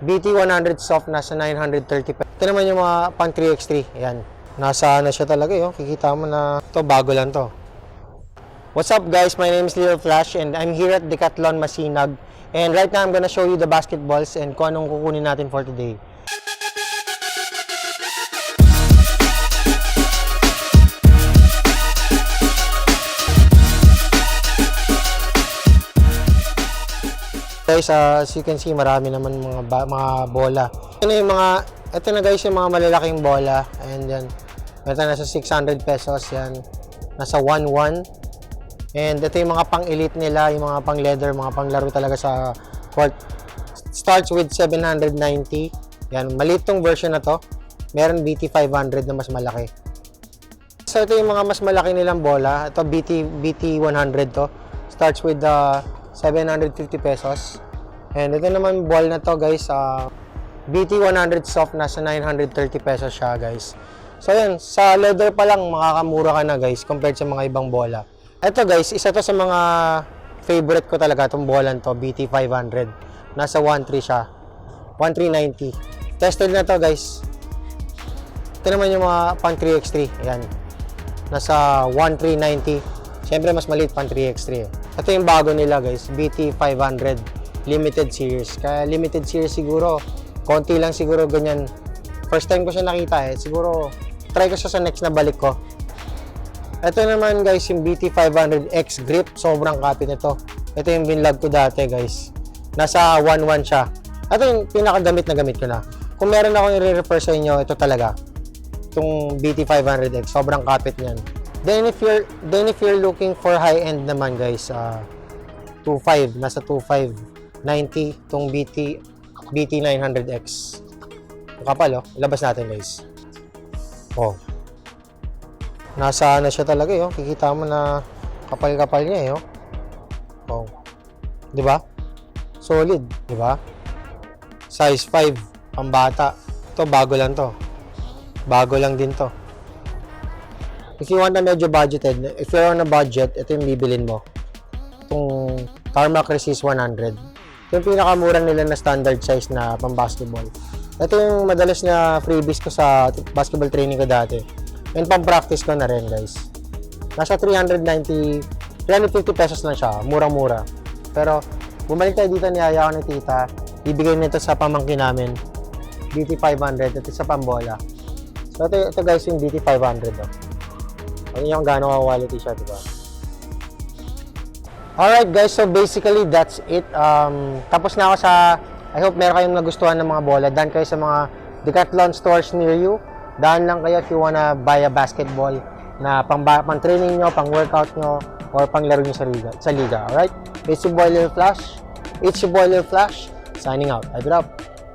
BT 100 soft nasa 930 pesos. Ito naman yung mga pang 3x3. Ayan. Nasa ano siya talaga yun. Kikita mo na to bago lang to. What's up guys? My name is Leo Flash and I'm here at Decathlon Masinag. And right now I'm gonna show you the basketballs and kung anong kukunin natin for today. Guys, uh, as you can see, marami naman mga mga bola. Ito yung mga ito na guys yung mga malalaking bola. And yan. Ito nasa 600 pesos yan. Nasa 11. And ito yung mga pang-elite nila, yung mga pang-leather, mga pang-laro talaga sa court. Starts with 790. Yan, maliit tong version na to. Meron BT 500 na mas malaki. So ito yung mga mas malaki nilang bola. Ito BT BT 100 to. Starts with uh, 750 pesos. And ito naman ball na to guys, uh, BT 100 soft nasa 930 pesos siya guys. So yan, sa leather pa lang makakamura ka na guys compared sa mga ibang bola. Ito guys, isa to sa mga favorite ko talaga itong bola to, BT 500. Nasa 13 siya. 1390. Tested na to guys. Ito naman yung mga pang 3x3. Ayan. Nasa 1390. Siyempre, mas maliit pang 3x3. eh. Ito yung bago nila guys. BT 500 limited series. Kaya limited series siguro, konti lang siguro ganyan. First time ko siya nakita eh. Siguro, try ko siya sa next na balik ko. Ito naman guys, yung BT 500X grip. Sobrang kapit nito. Ito yung binlog ko dati guys. Nasa 1.1 siya. Ito yung pinakagamit na gamit ko na. Kung meron akong i-refer sa inyo, ito talaga. Itong BT 500X. Sobrang kapit niyan. Then if you're then if you're looking for high end naman guys, uh, 25 nasa 25 90 tong BT BT 900X. Ang kapal oh. Ilabas natin guys. Oh. Nasa ano siya talaga eh, oh. Kikita mo na kapal-kapal niya eh, oh. Oh. 'Di ba? Solid, 'di ba? Size 5, pambata. Ito bago lang to. Bago lang din to. If you want na medyo budgeted, if you're on a budget, ito yung bibilin mo. Itong Tarmac Resist 100. Yung pinakamura nila na standard size na pang basketball. Ito yung madalas na freebies ko sa basketball training ko dati. And pang practice ko na rin guys. Nasa 390, 350 pesos lang siya. Murang-mura. Pero bumalik tayo dito ni Aya ko ni Tita. Ibigay nito sa pamangkin namin. BT 500. Ito sa pambola. So ito, ito guys yung BT 500. Oh. Ano yung gano'ng quality siya, di ba? Alright guys, so basically that's it. Um, tapos na ako sa, I hope meron kayong nagustuhan ng mga bola. Daan kayo sa mga Decathlon stores near you. Daan lang kayo if you wanna buy a basketball na pang, pang training nyo, pang workout nyo, or pang laro nyo sa liga. Sa liga alright? It's your boy Lil Flash. It's your boy Lil Flash. Signing out. Hype it up.